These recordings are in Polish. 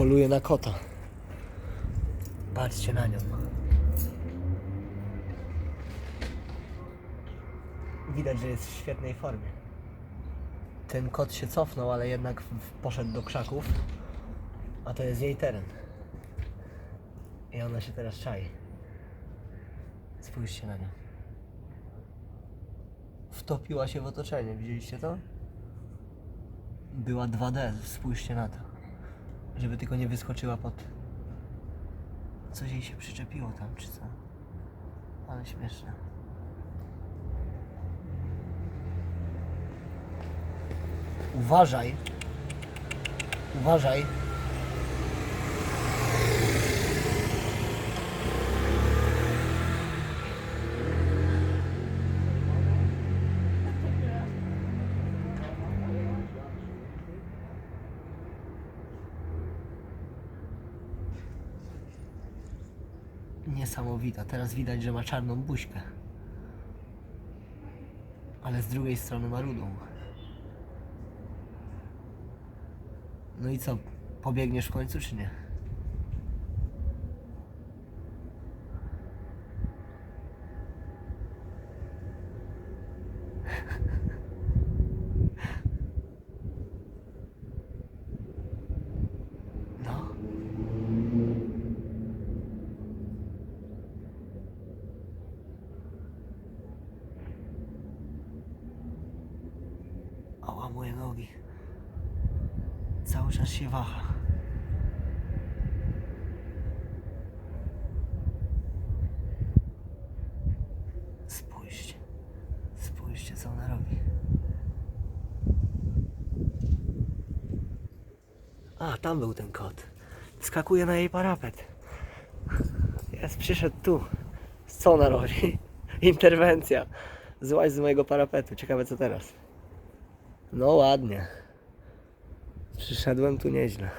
Poluje na kota. Patrzcie na nią. Widać, że jest w świetnej formie. Ten kot się cofnął, ale jednak poszedł do krzaków. A to jest jej teren. I ona się teraz czai. Spójrzcie na nią. Wtopiła się w otoczenie, widzieliście to? Była 2D, spójrzcie na to. Żeby tylko nie wyskoczyła pod... Coś jej się przyczepiło tam, czy co? Ale śmieszne. Uważaj. Uważaj. Niesamowita. Teraz widać, że ma czarną buźkę. Ale z drugiej strony ma rudą. No i co? Pobiegniesz w końcu, czy nie? No. Ała, moje nogi. Cały czas się waha. Spójrzcie. Spójrzcie, co ona robi. A, tam był ten kot. Skakuje na jej parapet. Jest, przyszedł tu. Co ona robi? Interwencja. Złaź z mojego parapetu. Ciekawe co teraz. No ładnie. Przyszedłem tu nieźle.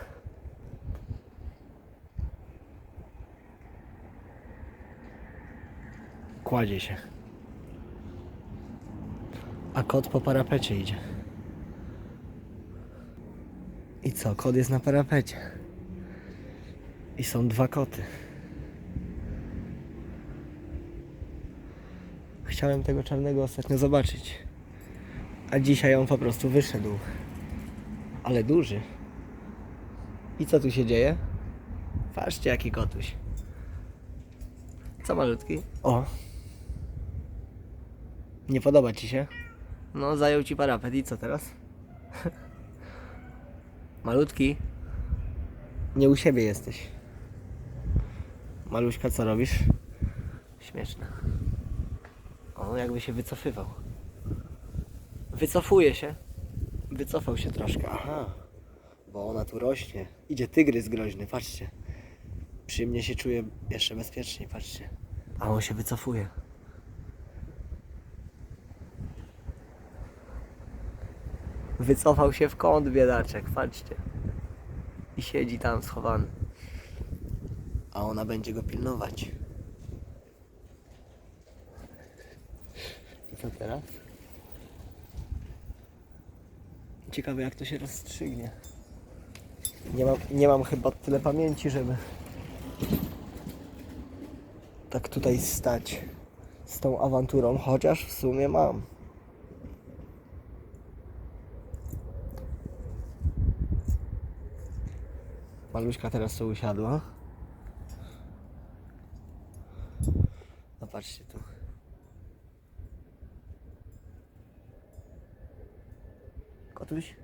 Kładzie się. A kot po parapecie idzie. I co? Kot jest na parapecie. I są dwa koty. Chciałem tego czarnego ostatnio zobaczyć. A dzisiaj on po prostu wyszedł. Ale duży. I co tu się dzieje? Patrzcie jaki kotuś. Co malutki? O. Nie podoba ci się? No zajął ci parapet i co teraz? Malutki. Nie u siebie jesteś. Maluśka, co robisz? Śmieszne. O, jakby się wycofywał. Wycofuje się. Wycofał się troszkę. Aha. Bo ona tu rośnie. Idzie tygrys groźny, patrzcie. Przy mnie się czuje jeszcze bezpieczniej, patrzcie. A on się wycofuje. Wycofał się w kąt biedaczek, patrzcie. I siedzi tam schowany. A ona będzie go pilnować. I co teraz? Ciekawe jak to się rozstrzygnie. Nie mam, nie mam chyba tyle pamięci, żeby tak tutaj stać z tą awanturą, chociaż w sumie mam. Maluśka teraz tu usiadła. Zobaczcie tu. Kotuś?